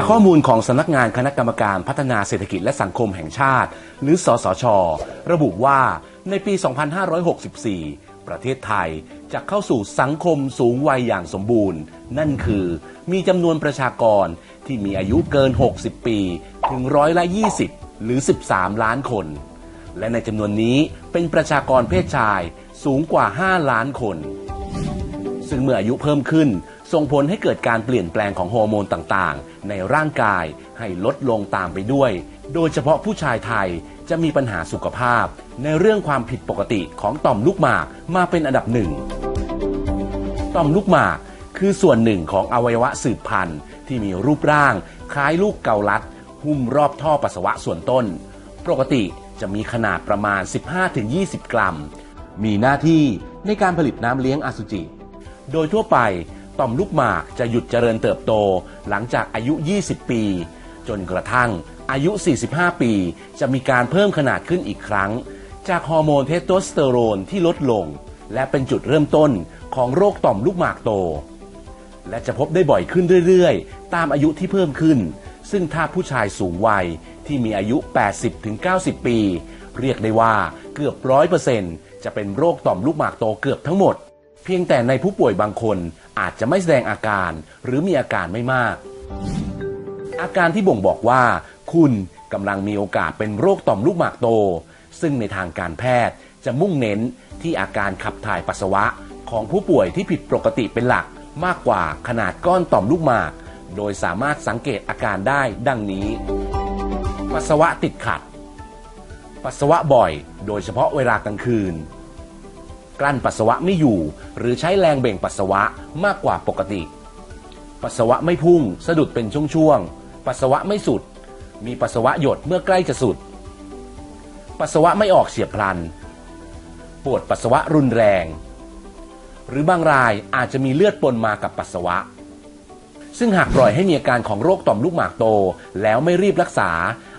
จากข้อมูลของสำนักงานคณะกรรมการพัฒนาเศรษฐกิจและสังคมแห่งชาติ หรือ สสช ระบุว่าในปี 2564 ประเทศไทยจะเข้าสู่สังคมสูงวัยอย่างสมบูรณ์ นั่นคือมีจำนวนประชากรที่มีอายุเกิน 60 ปี ถึงร้อยละ 20 หรือ 13 ล้านคน และในจำนวนนี้เป็นประชากรเพศชายสูงกว่า 5 ล้านคน ซึ่งเมื่ออายุเพิ่มขึ้น ส่งผลให้เกิดการเปลี่ยนแปลงของฮอร์โมนต่างๆ ในร่างกายให้ลดลงตามไปด้วย โดยเฉพาะผู้ชายไทยจะมีปัญหาสุขภาพ ในเรื่องความผิดปกติของต่อมลูกหมากมาเป็นอันดับหนึ่งต่อมลูกหมากคือส่วนหนึ่งของอวัยวะสืบพันธุ์ที่มีรูปร่าง คล้ายลูกเกาลัด หุ้มรอบท่อปัสสาวะส่วนต้น ปกติจะมีขนาดประมาณ 15-20 กรัม มีหน้าที่ในการผลิตน้ำเลี้ยงอสุจิ โดยทั่วไปต่อมลูกหมากจะหยุดเจริญเติบโตหลังจากอายุ 20 ปี จนกระทั่งอายุ 45 ปี จะมีการเพิ่มขนาดขึ้นอีกครั้ง จากฮอร์โมนเทสโทสเตอโรนที่ลดลง และเป็นจุดเริ่มต้นของโรคต่อมลูกหมากโต และจะพบได้บ่อยขึ้นเรื่อยๆ ตามอายุที่เพิ่มขึ้น ซึ่งถ้าผู้ชายสูงวัยที่มีอายุ 80-90 ปี เรียกได้ว่าเกือบร้อยเปอร์เซ็นต์จะเป็นโรคต่อมลูกหมากโตเกือบทั้งหมด เพียงแต่ในผู้ป่วยบางคนอาจจะไม่แสดงอาการหรือมีอาการไม่มาก อาการที่บ่งบอกว่า คุณกำลังมีโอกาสเป็นโรคต่อมลูกหมากโต ซึ่งในทางการแพทย์จะมุ่งเน้นที่อาการขับถ่ายปัสสาวะของผู้ป่วยที่ผิดปกติเป็นหลักมากกว่าขนาดก้อนต่อมลูกหมาก โดยสามารถสังเกตอาการได้ดังนี้ ปัสสาวะติดขัด ปัสสาวะบ่อย โดยเฉพาะเวลากลางคืน กลั้นปัสสาวะไม่อยู่ หรือใช้แรงเบ่งปัสสาวะมากกว่าปกติ ปัสสาวะไม่พุ่ง สะดุดเป็นช่วงๆ ปัสสาวะไม่สุด มีปัสสาวะหยดเมื่อใกล้จะสุด ปัสสาวะไม่ออกเฉียพลัน ปวดปัสสาวะรุนแรง หรือบางรายอาจจะมีเลือดปนมากับปัสสาวะ ซึ่งหากปล่อยให้มีอาการของโรคต่อมลูกหมากโต แล้วไม่รีบรักษา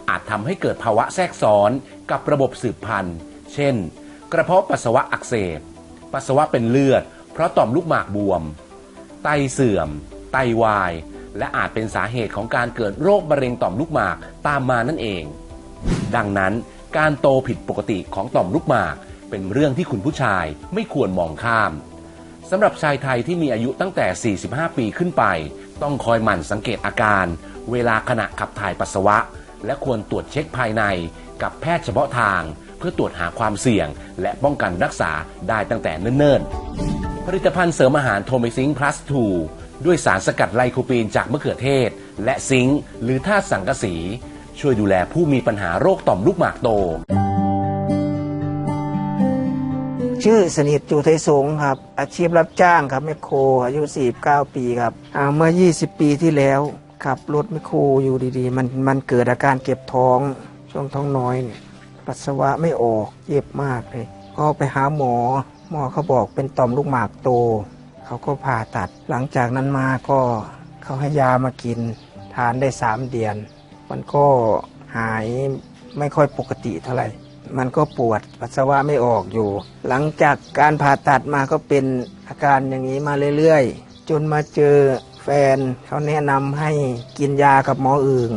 อาจทำให้เกิดภาวะแทรกซ้อนกับระบบสืบพันธุ์ เช่น กระเพาะปัสสาวะอักเสบ ปัสสาวะเป็นเลือด เพราะต่อมลูกหมากบวม ไตเสื่อม ไตวาย และอาจเป็นสาเหตุของการเกิดโรคมะเร็งต่อมลูกหมากตามมานั่นเอง ดังนั้นการโตผิดปกติของต่อมลูกหมากเป็นเรื่องที่คุณผู้ชายไม่ควรมองข้ามสำหรับชายไทยที่มีอายุตั้งแต่ 45 ปีขึ้นไป ต้องคอยหมั่นสังเกตอาการ เวลาขณะขับถ่ายปัสสาวะ และควรตรวจเช็คภายในกับแพทย์เฉพาะทาง เพื่อตรวจหาความเสี่ยง และป้องกันรักษาได้ตั้งแต่เนิ่นๆ ผลิตภัณฑ์เสริมอาหารโทมิซิง plus 2ด้วยสารสกัดไลโคปีนจากมะเขือเทศ และซิงค์หรือธาตุสังกะสี ช่วยดูแลผู้มีปัญหาโรคต่อมลูกหมากโต ชื่อสนิทจูไทยสงครับ อาชีพรับจ้างครับแมคโคร อายุ 49 ปีครับอ่าเมื่อ 20 ปีที่แล้วขับรถแมคโครอยู่ดีๆ มันมันเกิดอาการเก็บท้องช่วงท้องน้อยเนี่ย ปัสสาวะไม่ออกเจ็บมากเลยก็ไปหาหมอ หมอเขาบอกเป็นต่อมลูกหมากโต เขาก็ผ่าตัด หลังจากนั้นมาก็เขาให้ยามากิน ทานได้3เดือน มันก็หายไม่ค่อยปกติเท่าไหร่ มันก็ปวดปัสสาวะไม่ออกอยู่ หลังจากการผ่าตัดมาก็เป็นอาการอย่างนี้มาเรื่อยๆ จนมาเจอแฟนเขาแนะนำให้กินยากับหมออื่น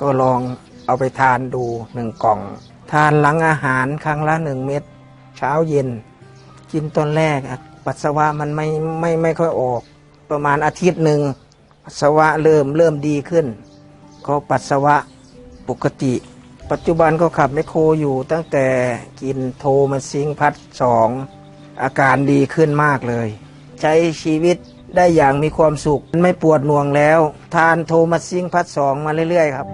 ก็ลองเอาไปทานดูหนึ่งกล่อง ทานหลังอาหารครั้งละหนึ่งเม็ดเช้าเย็น กินตอนแรกปัสสาวะมันไม่ไม่ไม่ค่อยออก ประมาณอาทิตย์หนึ่งปัสสาวะเริ่มเริ่มดีขึ้น ก็ปัสสาวะปกติ ปัจจุบันก็ขับไมโครอยู่ตั้งแต่กินโทมาซิงพัดสองอาการดีขึ้นมากเลย ใช้ชีวิตได้อย่างมีความสุขไม่ปวดหน่วงแล้ว ทานโทมาซิงพัดสองมาเรื่อย ๆ ครับ